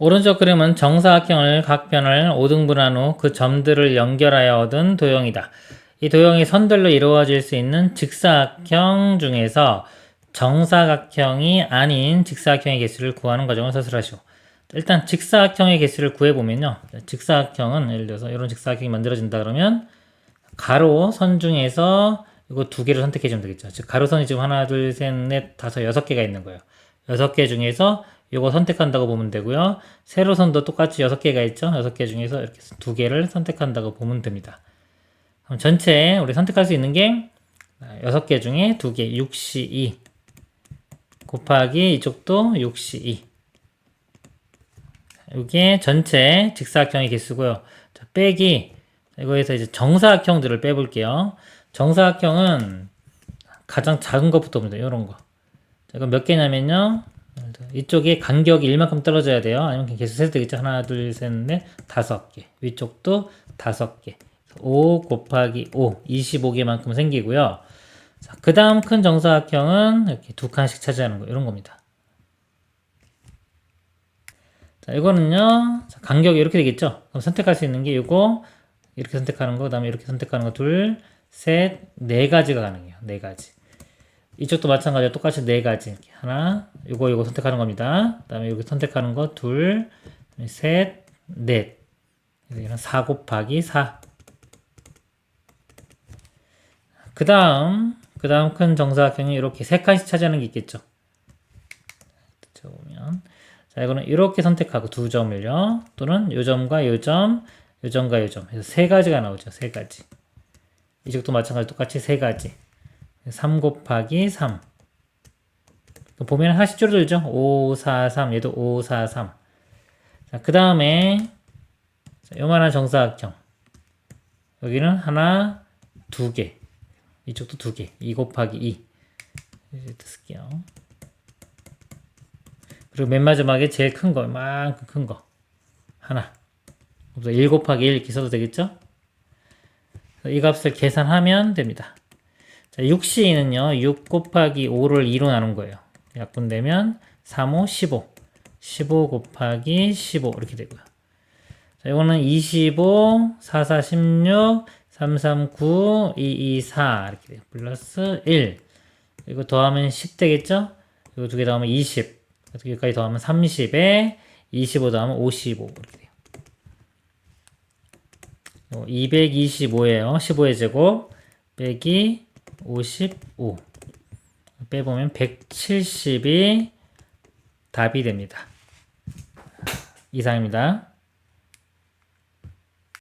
오른쪽 그림은 정사각형을 각 변을 5등분한 후 그 점들을 연결하여 얻은 도형이다. 이 도형이 선들로 이루어질 수 있는 직사각형 중에서 정사각형이 아닌 직사각형의 개수를 구하는 과정을 서술하시오. 일단 직사각형의 개수를 구해보면요. 직사각형은 예를 들어서 이런 직사각형이 만들어진다 그러면 가로 선 중에서 이거 두 개를 선택해 주면 되겠죠. 즉 가로선이 지금 하나, 둘, 셋, 넷, 다섯, 여섯 개가 있는 거예요. 여섯 개 중에서 이거 선택한다고 보면 되고요. 세로선도 똑같이 여섯 개가 있죠. 여섯 개 중에서 이렇게 두 개를 선택한다고 보면 됩니다. 그럼 전체 우리 선택할 수 있는 게 여섯 개 중에 두 개, 6시 2 곱하기 이쪽도 6시 2 이게 전체 직사각형의 개수고요. 자, 빼기 이거에서 이제 정사각형들을 빼볼게요. 정사각형은 가장 작은 것부터 봅니다. 이런 거. 자, 이거 몇 개냐면요. 이쪽에 간격이 1만큼 떨어져야 돼요. 아니면 개수 세도 되겠죠. 하나, 둘, 셋, 넷, 다섯 개. 위쪽도 다섯 개. 5 곱하기 5, 25개만큼 생기고요. 자, 그 다음 큰 정사각형은 이렇게 두 칸씩 차지하는 거, 이런 겁니다. 자, 이거는요, 자, 간격이 이렇게 되겠죠? 그럼 선택할 수 있는 게 이거, 이렇게 선택하는 거, 그 다음에 이렇게 선택하는 거, 둘, 셋, 네 가지가 가능해요. 네 가지. 이쪽도 마찬가지로 똑같이 네 가지. 하나, 이거, 이거 선택하는 겁니다. 그 다음에 여기 선택하는 거, 둘, 셋, 넷. 이런 4 곱하기 4. 그 다음, 그 다음 큰 정사각형이 이렇게 세 칸씩 차지하는 게 있겠죠. 자, 보면. 자, 이거는 이렇게 선택하고 두 점을요. 또는 요 점과 요 점, 요 점과 요 점. 그래서 세 가지가 나오죠. 세 가지. 이쪽도 마찬가지로 똑같이 세 가지. 3 곱하기 3. 보면 하나씩 줄어들죠. 5, 4, 3. 얘도 5, 4, 3. 자, 그 다음에, 요만한 정사각형. 여기는 하나, 두 개. 이쪽도 두 개. 2 곱하기 2. 이제 쓸게요. 그리고 맨 마지막에 제일 큰 거, 이만큼 큰 거. 하나. 그래서 1 곱하기 1 이렇게 써도 되겠죠? 이 값을 계산하면 됩니다. 자, 6시는요, 6 곱하기 5를 2로 나눈 거예요. 약분되면 3, 5, 15. 15 곱하기 15 이렇게 되고요. 자, 이거는 25, 4, 4, 16, 3, 3, 9, 2, 2, 4 이렇게 돼요. 플러스 1. 이거 더하면 10 되겠죠? 이거 두 개 더하면 20. 두 개까지 더하면 30에 25 더하면 55 이렇게 돼요. 225예요. 15의 제곱 빼기 55 빼보면 170이 답이 됩니다. 이상입니다.